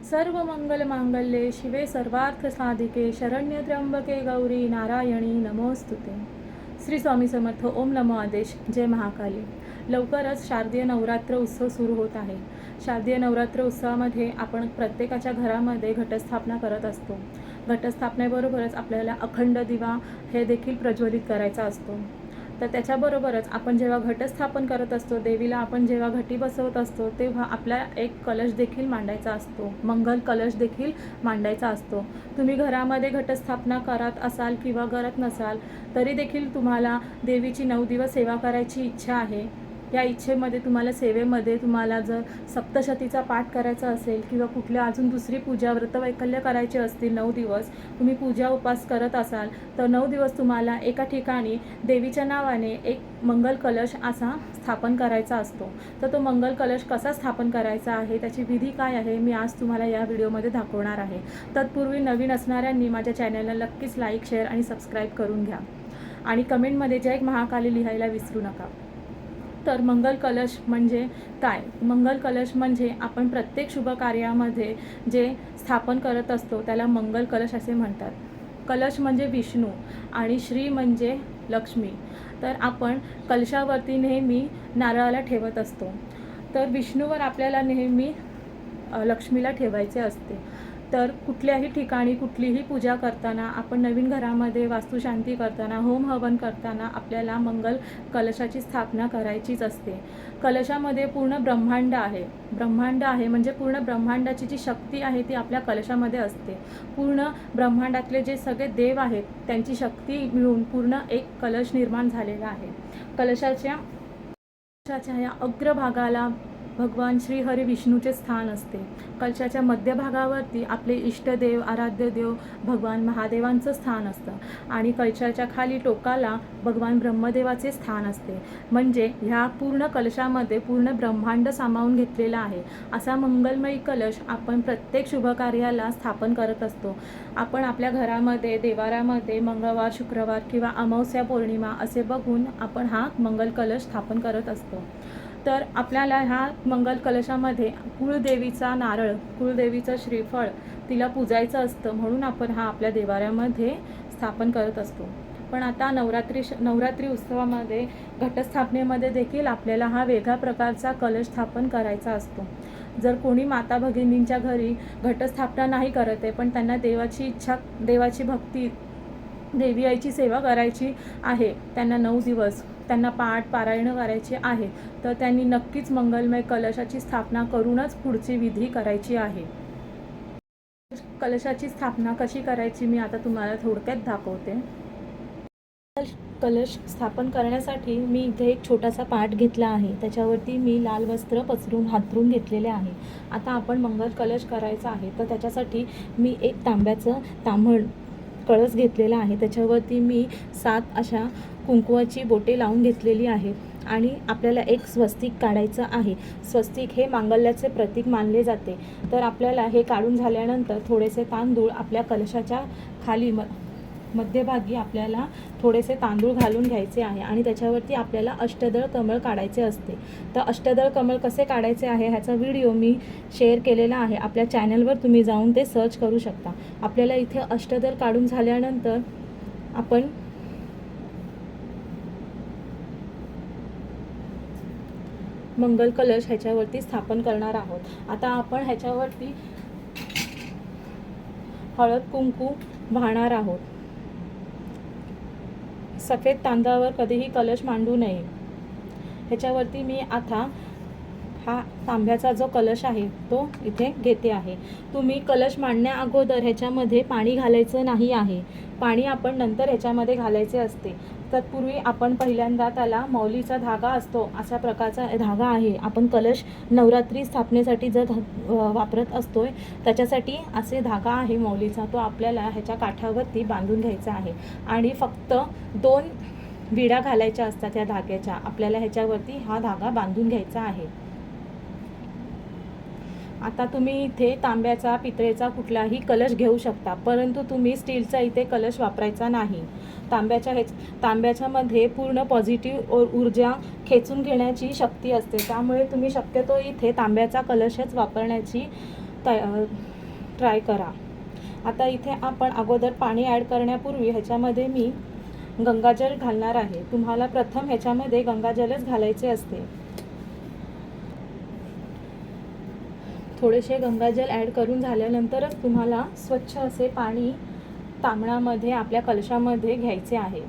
सर्व मंगल मांगल्ये शिवे सर्वार्थ साधिके शरण्य त्र्यंबके गौरी नारायणी नमोस्तुते श्री स्वामी समर्थ ओम नमो आदेश जय महाकाली. लवकरच शारदीय नवरात्र उत्सव सुरू होत आहे. शारदीय नवरात्र उत्सवामध्ये आपण प्रत्येकाच्या घरामध्ये घटस्थापना करत असतो. घटस्थापनेबरोबरच आपल्याला अखंड दिवा हे देखील प्रज्वलित करायचा असतो. तर त्याच्याबरोबरच आपण जेव्हा घटस्थापन करत असतो देवीला आपण जेव्हा घटी बसवत असतो तेव्हा आपला एक कलश देखील मांडायचा असतो. मंगल कलश देखील मांडायचा असतो. तुम्ही घरामध्ये घटस्थापना करत असाल किंवा करत नसाल तरी देखील तुम्हाला देवीची नऊ दिवस सेवा करायची इच्छा आहे. या इच्छेमध्ये तुम्हाला सेवेमध्ये तुम्हाला जर सप्तशतीचा पाठ करायचा असेल किंवा कुठल्या अजून दुसरी पूजा व्रतवैकल्य करायचे असतील नऊ दिवस तुम्ही पूजा उपास करत असाल तर नऊ दिवस तुम्हाला एका ठिकाणी देवीच्या नावाने एक मंगल कलश असा स्थापन करायचा असतो. तर तो मंगल कलश कसा स्थापन करायचा आहे त्याची विधी काय आहे मी आज तुम्हाला या व्हिडिओमध्ये दाखवणार आहे. तत्पूर्वी नवीन असणाऱ्यांनी माझ्या चॅनलला नक्कीच लाईक शेअर आणि सबस्क्राईब करून घ्या. आणि कमेंटमध्ये जय महाकाली लिहायला विसरू नका. तर मंगल कलश म्हणजे काय? मंगल कलश म्हणजे आपण प्रत्येक शुभ कार्यामध्ये जे स्थापन करत असतो त्याला मंगल कलश असे म्हणतात. कलश म्हणजे विष्णू आणि श्री म्हणजे लक्ष्मी. तर आपण कलशावरती नेहमी नारळाला ठेवत असतो. तर विष्णूवर आपल्याला नेहमी लक्ष्मीला ठेवायचे असते. तर कुठल्याही ठिकाणी कुठलीही पूजा करताना आपण नवीन घरामध्ये वास्तुशांती करताना होम हवन करताना आपल्याला मंगल कलशाची स्थापना करायचीच असते. कलशामध्ये पूर्ण ब्रह्मांड आहे. ब्रह्मांड आहे म्हणजे पूर्ण ब्रह्मांडाची जी शक्ती आहे ती आपल्या कलशामध्ये असते. पूर्ण ब्रह्मांडातले जे सगळे देव आहेत त्यांची शक्ती मिळून पूर्ण एक कलश निर्माण झालेला आहे. कलशाच्या कलशाच्या या अग्रभागाला भगवान श्री हरी विष्णूचे स्थान असते. कलशाच्या मध्यभागावरती आपले इष्टदेव आराध्य देव भगवान महादेवांचं स्थान असतं. आणि कलशाच्या खाली टोकाला भगवान ब्रह्मदेवाचे स्थान असते. म्हणजे ह्या पूर्ण कलशामध्ये पूर्ण ब्रह्मांड सामावून घेतलेला आहे. असा मंगलमयी कलश आपण प्रत्येक शुभकार्याला स्थापन करत असतो. आपण आपल्या घरामध्ये देवारामध्ये मंगळवार शुक्रवार किंवा अमावस्या पौर्णिमा असे बघून आपण हा मंगल कलश स्थापन करत असतो. तर आपल्याला ह्या मंगल कलशामध्ये कुळदेवीचा नारळ कुळदेवीचं श्रीफळ तिला पूजायचं असतं म्हणून आपण हा आपल्या देवाऱ्यामध्ये स्थापन करत असतो. पण आता नवरात्री नवरात्री उत्सवामध्ये घटस्थापनेमध्ये देखील आपल्याला हा वेगळ्या प्रकारचा कलश स्थापन करायचा असतो. जर कोणी माता भगिनींच्या घरी घटस्थापना नाही करत आहे पण त्यांना देवाची इच्छा देवाची भक्ती देवी आईची सेवा करायची आहे त्यांना नऊ दिवस त्यांना पाठ पारायण करायचे आहे तर त्यांनी नक्कीच मंगलमय कलशाची स्थापना करूनच पुढची विधी करायची आहे. कलशाची स्थापना कशी करायची मी आता तुम्हाला थोडक्यात दाखवते. कलश स्थापन करण्यासाठी मी इथे एक छोटासा पाठ घेतला आहे. त्याच्यावरती मी लाल वस्त्र पसरून हातरून घेतलेले आहे. आता आपण मंगल कलश करायचा आहे तर त्याच्यासाठी मी एक तांब्याचं तांबड कळस घेतलेला आहे. त्याच्यावरती मी सात अशा कुंकवाची बोटे लावून घेतलेली आहेत आणि आपल्याला एक स्वस्तिक काढायचं आहे. स्वस्तिक हे मांगल्याचे प्रतीक मानले जाते. तर आपल्याला हे काढून झाल्यानंतर थोडेसे तांदूळ आपल्या कलशाच्या खाली म मध्यभागी आपल्याला थोडेसे तांदूळ घालून घ्यायचे आहे आणि त्याच्यावरती आपल्याला अष्टदळ कमळ काढायचे असते. तर अष्टदळ कमळ कसे काढायचे आहे ह्याचा व्हिडिओ मी शेअर केलेला आहे. आपल्या चॅनलवर तुम्ही जाऊन ते सर्च करू शकता. आपल्याला इथे अष्टदळ काढून झाल्यानंतर आपण मंगल कलश ह्याच्यावरती स्थापन करणार आहोत. आता आपण ह्याच्यावरती हळद कुंकू वाहणार आहोत. सफेद तांदळावर कधीही कलश मांडू नये. ह्याच्यावरती मी आता हा तांब्याचा जो कलश आहे तो इथे घेते आहे. तुम्ही कलश मांडण्या अगोदर ह्याच्यामध्ये पाणी घालायचं नाही आहे. पाणी आपण नंतर ह्याच्यामध्ये घालायचे असते. तत्पूर्वी आपण पहिल्यांदा त्याला मौलीचा धागा असतो अशा प्रकारचा धागा आहे. आपण कलश नवरात्री स्थापनेसाठी जर धा वापरत असतो त्याच्यासाठी असे धागा आहे मौलीचा. तो आपल्याला ह्याच्या काठावरती बांधून घ्यायचा आहे. आणि फक्त दोन विडा घालायच्या असतात या धाग्याच्या. आपल्याला ह्याच्यावरती हा धागा बांधून घ्यायचा आहे. आता तुम्ही इथे तांब्याचा पितळेचा कुठलाही कलश घेऊ शकता परंतु तुम्ही स्टीलचा इथे कलश वापरायचा नाही. तांब्याच्या हेच तांब्याच्यामध्ये पूर्ण पॉझिटिव्ह ऊर्जा खेचून घेण्याची शक्ती असते. त्यामुळे तुम्ही शक्यतो इथे तांब्याचा कलशच वापरण्याची तया ट्राय करा. आता इथे आपण अगोदर पाणी ॲड करण्यापूर्वी ह्याच्यामध्ये मी गंगाजल घालणार आहे. तुम्हाला प्रथम ह्याच्यामध्ये गंगाजलच घालायचे असते. थोडेसे गंगाजल ॲड करून झाल्यानंतरच तुम्हाला स्वच्छ असे पाणी तांबणामध्ये आपल्या कलशामध्ये घ्यायचे आहे.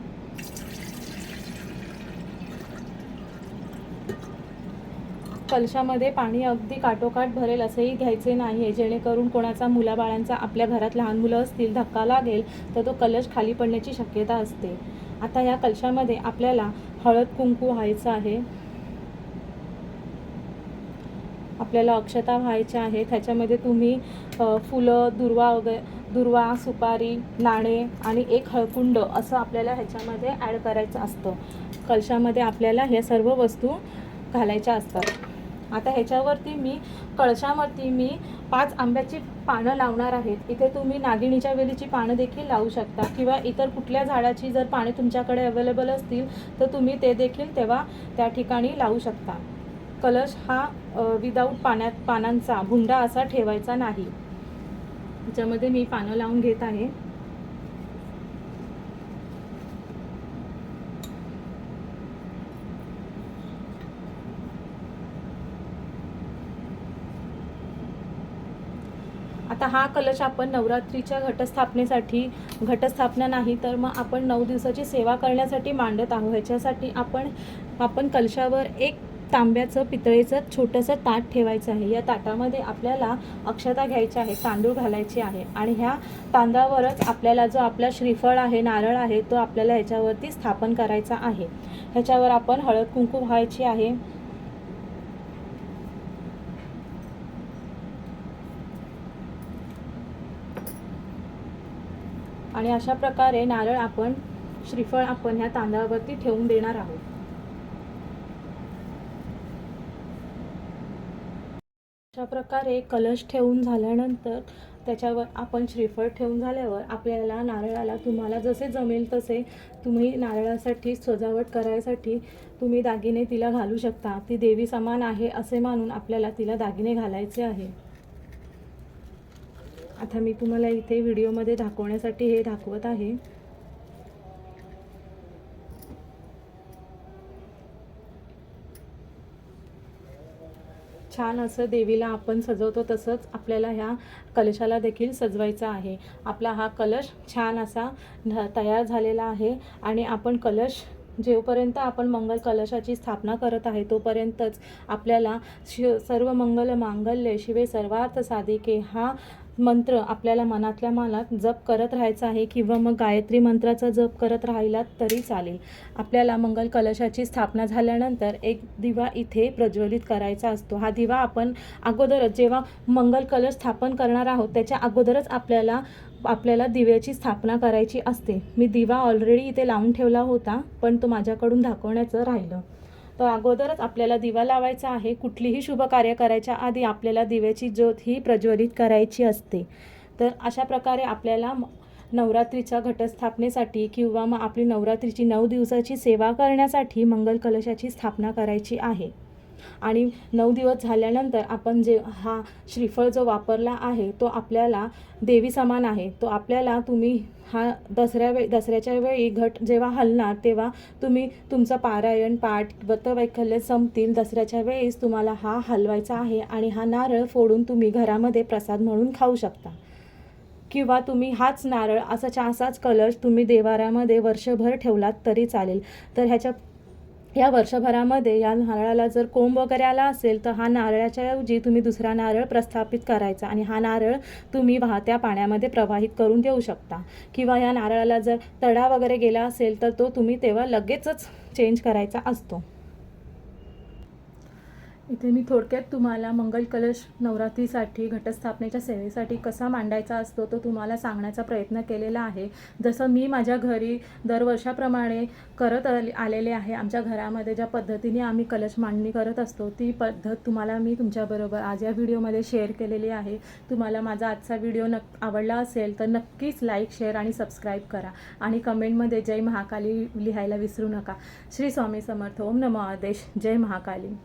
कलशामध्ये पाणी अगदी काटोकाट भरेल असंही घ्यायचे नाही आहे जेणेकरून कोणाचा मुलाबाळांचा आपल्या घरात लहान मुलं असतील धक्का लागेल तर तो कलश खाली पडण्याची शक्यता असते. आता या कलशामध्ये आपल्याला हळद कुंकू व्हायचं आहे. आपल्याला अक्षता व्हायच्या आहेत ह्याच्यामध्ये तुम्ही फुलं दुर्वा वगैरे दुर्वा सुपारी नाणे आणि एक हळकुंड असं आपल्याला ह्याच्यामध्ये ॲड करायचं असतं. कलशामध्ये आपल्याला ह्या सर्व वस्तू घालायच्या असतात. आता ह्याच्यावरती मी कळशावरती मी पाच आंब्याची पानं लावणार आहेत. इथे तुम्ही नागिणीच्या वेलीची पानं देखील लावू शकता किंवा इतर कुठल्या झाडाची जर पाने तुमच्याकडे अवेलेबल असतील तर तुम्ही ते देखील तेव्हा त्या ठिकाणी लावू शकता. कलश हा विदाऊट पाण्यात पानांचा भुंडा असा ठेवायचा नाही. त्याच्यामध्ये मी पानं लावून घेत आहे. आता हा कलश आपण नवरात्रीच्या घटस्थापनेसाठी घटस्थापना नाही तर मग आपण नऊ दिवसाची सेवा करण्यासाठी मांडत आहोत. ह्याच्यासाठी आपण आपण कलशावर एक तांब्याचं पितळेचं छोटंसं ताट ठेवायचं आहे. या ताटामध्ये आपल्याला अक्षता घ्यायच्या आहे तांदूळ घालायचे आहे आणि ह्या तांदळावरच आपल्याला जो आपला श्रीफळ आहे नारळ आहे तो आपल्याला ह्याच्यावरती स्थापन करायचा आहे. ह्याच्यावर आपण हळद कुंकू व्हायची आहे. आणि अशा प्रकारे नारळ आपण श्रीफळ आपण ह्या तांदळावरती ठेवून देणार आहोत. अशा प्रकारे कलश ठेवून झाल्यानंतर त्याच्यावर आपण श्रीफळ ठेवून झाल्यावर आपल्याला नारळाला तुम्हाला जसे जमेल तसे तुम्ही नारळासाठी सजावट करायसाठी तुम्ही दागिने तिला घालू शकता. ती देवी समान आहे असे मानून आपल्याला तिला दागिने घालायचे आहे. आता मी तुम्हाला इथे व्हिडिओमध्ये दाखवण्यासाठी हे दाखवत आहे. छान असं देवीला आपण सजवतो तसंच आपल्याला ह्या कलशाला देखील सजवायचा आहे. आपला हा कलश छान असा तयार झालेला आहे आणि आपण कलश जेवपर्यंत आपण मंगल कलशाची स्थापना करत आहे तोपर्यंतच आपल्याला शिव सर्व मंगल मांगल्य शिवे सर्वार्थ साधिके हा मंत्र आपल्याला मनातल्या मनात जप करत राहायचा आहे किंवा मग गायत्री मंत्राचा जप करत राहिलात तरी चालेल. आपल्याला मंगल कलशाची स्थापना झाल्यानंतर एक दिवा इथे प्रज्वलित करायचा असतो. हा दिवा आपण अगोदरच जेव्हा मंगल कलश स्थापन करणार आहोत त्याच्या अगोदरच आपल्याला आपल्याला दिव्याची स्थापना करायची असते. मी दिवा ऑलरेडी इथे लावून ठेवला होता पण तो माझ्याकडून दाखवण्याचं राहिलं. तर अगोदरच आपल्याला दिवा लावायचा आहे. कुठलीही शुभ कार्य करायच्या आधी आपल्याला दिव्याची ज्योत ही प्रज्वलित करायची असते. तर अशा प्रकारे आपल्याला नवरात्रीच्या घटस्थापनेसाठी किंवा मग आपली नवरात्रीची नऊ दिवसाची सेवा करण्यासाठी मंगल कलशाची स्थापना करायची आहे. आणि नऊ दिवस झाल्यानंतर आपण जे हा श्रीफळ जो वापरला आहे तो आपल्याला देवी समान आहे. तो आपल्याला तुम्ही हा दसऱ्या वेळी दसऱ्याच्या वेळी घट जेव्हा हलणार तेव्हा तुम्ही तुमचं पारायण पाठ व्रतवैकल्य संपतील. दसऱ्याच्या वेळेस तुम्हाला हा हलवायचा आहे आणि हा नारळ फोडून तुम्ही घरामध्ये प्रसाद म्हणून खाऊ शकता. किंवा तुम्ही हाच नारळ असाच्या असाच कलश तुम्ही देवाऱ्यामध्ये वर्षभर ठेवलात तरी चालेल. तर ह्याच्या या वर्षभरामध्ये या नारळाला जर कोंब वगैरे आला असेल तर हा नारळाच्या ऐवजी तुम्ही दुसरा नारळ प्रस्थापित करायचा आणि हा नारळ तुम्ही वाहत्या पाण्यामध्ये प्रवाहित करून देऊ शकता. किंवा या नारळाला जर तडा वगैरे गेला असेल तर तो तुम्ही तेव्हा लगेचच चेंज करायचा असतो. इथे मी थोडक्यात तुम्हाला मंगल कलश नवरात्रीसाठी घटस्थापनेच्या सेवेसाठी कसा मांडायचा असतो तो तुम्हाला सांगण्याचा प्रयत्न केलेला आहे. जसं मी माझ्या घरी दरवर्षाप्रमाणे करत आलेले आहे. आमच्या घरामध्ये ज्या पद्धतीने आम्ही कलश मांडणी करत असतो ती पद्धत तुम्हाला मी तुमच्याबरोबर आज या व्हिडिओमध्ये शेअर केलेली आहे. तुम्हाला माझा आजचा व्हिडिओ नक् आवडला असेल तर नक्कीच लाईक शेअर आणि सबस्क्राईब करा आणि कमेंटमध्ये जय महाकाली लिहायला विसरू नका. श्री स्वामी समर्थ. ओम नमो आदेश. जय महाकाली.